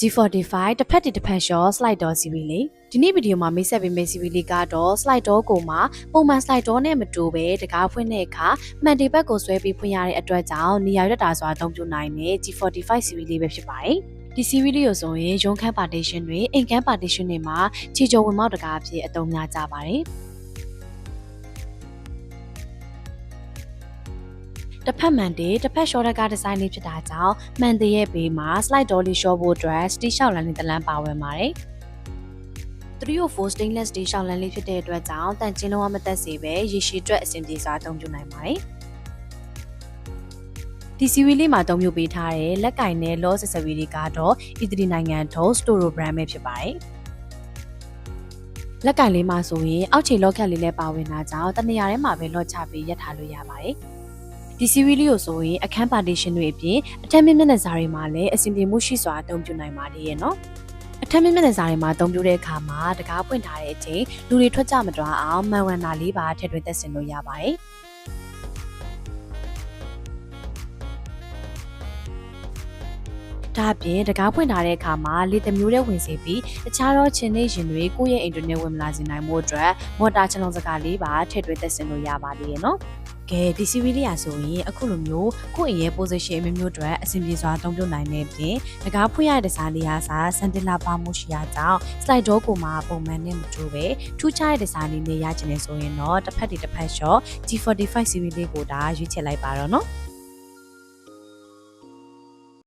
G45 တစ်ဖက်တစ်တစ်ဖက် short slide door series လေးဒီနေ့ဗီဒီယိုမှာမိတ်ဆက်ပေးမယ့် series လေးကတော့ slide door ကိုမှာပုံမှန် slide door နဲ့မတူပဲတကားဖွင့်တဲ့အခါမှန်တေဘက်ကိုဆွဲပြီးဖွင့်ရတဲ့အတွက်ကြောင့်နေရာရွက်တာစွာအသုံးပြုနိုင်တဲ့ G45 series လေးပဲဖြစ်ပါတယ်ဒီ series လေးကိုဆိုရင်ရုံးခန်း partition တွေအိမ်ခန်း partition တွေမှာခြေကြုံဝင်မောက်တကားအဖြစ်အသုံးများကြပါတယ် တစ်ဖက်မှန်တေတစ်ဖက် short ကဒီဇိုင်းလေးဖြစ်တာကြောင့်မှန်တေရဲ့ဘေးမှာ slide door လေး short ဖို့အတွက် stitch လျှောက်လမ်းလေးတစ်လမ်းပါဝင်ပါတယ်304 stainless steel ရှောင်းလန်းလေးဖြစ်တဲ့အတွက်ကြောင့်တန်ချင်းလုံးဝမသက်စေပဲရေရှည်အတွက်အဆင်ပြေစွာအသုံးပြုနိုင်ပါတယ်။ဒီစီဝီလေးမှာအသုံးပြုပေးထားတဲ့လက်ကင်နဲ့ law accessory တွေကတော့အီတလီနိုင်ငံထုတ် Storo brand ပဲဖြစ်ပါတယ်။လက်ကင်လေးမှာဆိုရင်အောက်ခြေလော့ခက်လေးလည်းပါဝင်တာကြောင့်တနေရာထဲမှာပဲလော့ချပြီးရက်ထားလို့ရပါတယ်။ ဒီစီဝီလေးကိုဆိုရင်အခန်း partition တွေအပြင်အထက်မြင့်မျက်နှာစာတွေမှာလည်းအဆင်ပြေမှုရှိစွာအသုံးပြုနိုင်ပါတယ်ရဲ့နော်။အထက်မြင့်မျက်နှာစာတွေမှာအသုံးပြုတဲ့အခါမှာတကားပွင့်ထားတဲ့အချိန်လူတွေထွက်ကြမသွားအောင်မှန်ဝန်တာလေးပါထည့်သွင်းသက်ဆင်လို့ရပါတယ်။ဒါအပြင်တကားဖွင့်ထားတဲ့အခါမှာလေတစ်မျိုးတည်းဝင်စေပြီးတခြားသောချင်းနေရင်တွေကိုယ့်ရဲ့အိမ်တွင်နဲ့ဝင်မလာစေနိုင်မှုအတွက်မော်တာချလုံးစကားလေးပါထည့်သွင်းသက်ဆင်လို့ရပါသေးရဲ့နော်။ ကဲဒီ CV လေးရဆိုရင်အခုလိုမျိုးကိုယ့်အိမ်ရဲ့ position အမျိုးမျိုးအတွက်အဆင်ပြေစွာအသုံးပြုနိုင်တဲ့ပြင်တကားဖွင့်ရတဲ့စားလေးအားစားစန်တလာပါမှုရှိရကြောင်း slide door ကိုမှပုံမှန်နဲ့မတူပဲထူးခြားတဲ့ဒီဇိုင်းလေးနဲ့ရချင်နေဆိုရင်တော့တစ်ဖက်တစ်တစ်ဖက် shot G45 CV လေးကိုဒါရွေးချယ်လိုက်ပါတော့နော်။